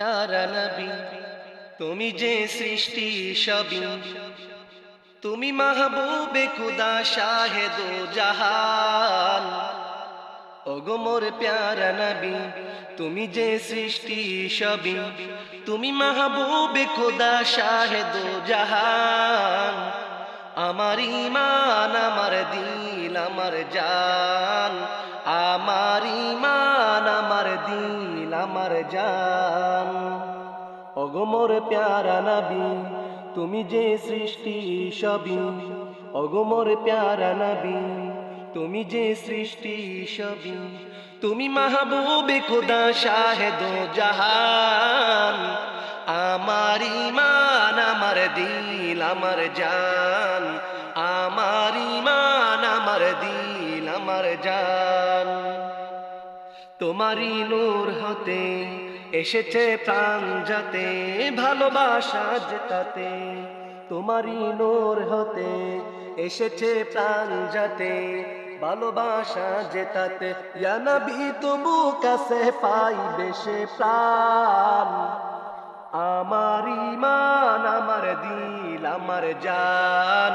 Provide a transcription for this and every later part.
প্যারা নবী, তুমি যে সৃষ্টি সবই, তুমি মাহবুবে খুদা শাহেদ জাহান ওগো মোর প্যারা নবী, তুমি যে সৃষ্টি সবই, তুমি মাহবুবে খুদা শাহেদ জাহান আমার ইমান আমার দিল, আমার জান জান। ওগো মোর প্যারা নবী, তুমি যে সৃষ্টি সবই। ওগো মোর প্যারা নবী, তুমি যে সৃষ্টি সবই। তুমি মাহবুবে খুদা শাহেদ জাহান। আমার ইমান আমার দিল, আমার জান। আমার ইমান আমার দিল, আমার জান। তোমারই নূর হতে এসেছে প্রাণ যাতে, ভালোবাসা জেতাতে। তোমারই নূর হতে এসেছে প্রাণ যাতে, ভালোবাসা জেতাতে। নবী, তবু কাছে পাইবে সে প্রাণ। আমার ইমান আমার দিল, আমার জান।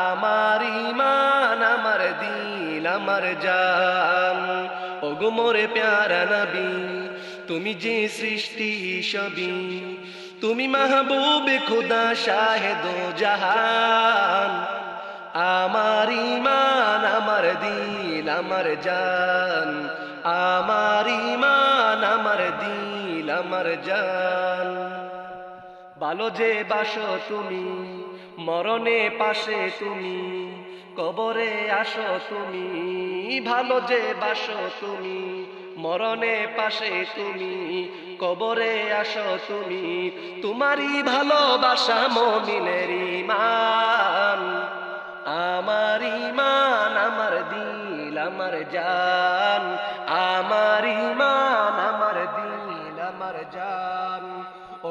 আমার ইমান আমার দিল, আমার জান। মোরে প্যারা নবী, তুমি যে সৃষ্টি সবই তুমি মাহবুবে খুদা শাহেদ জাহান। আমার ইমান আমার দিল, আমার জান। আমার ইমান আমার দিল, আমার জান। ভালো যে বাসো তুমি, মরণে পাশে তুমি, কবরে আসো তুমি, ভালো যে বাসো তুমি, মরণে পাশে তুমি, কবরে আসো তুমি, তোমারই ভালোবাসা মমিনের ইমান। আমার ইমান, আমার দিল, আমার জান।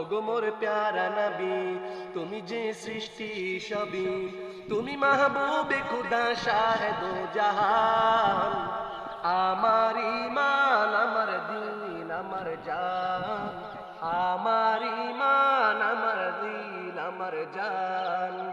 ওগো মোর প্যারা নবী, তুমি যে সৃষ্টি সবই, তুমি মাহবুবে খুদা শাহেদ জাহান আমার ইমান আমার দিন, আমার জান। আমার ইমান আমার দিন, আমার জান।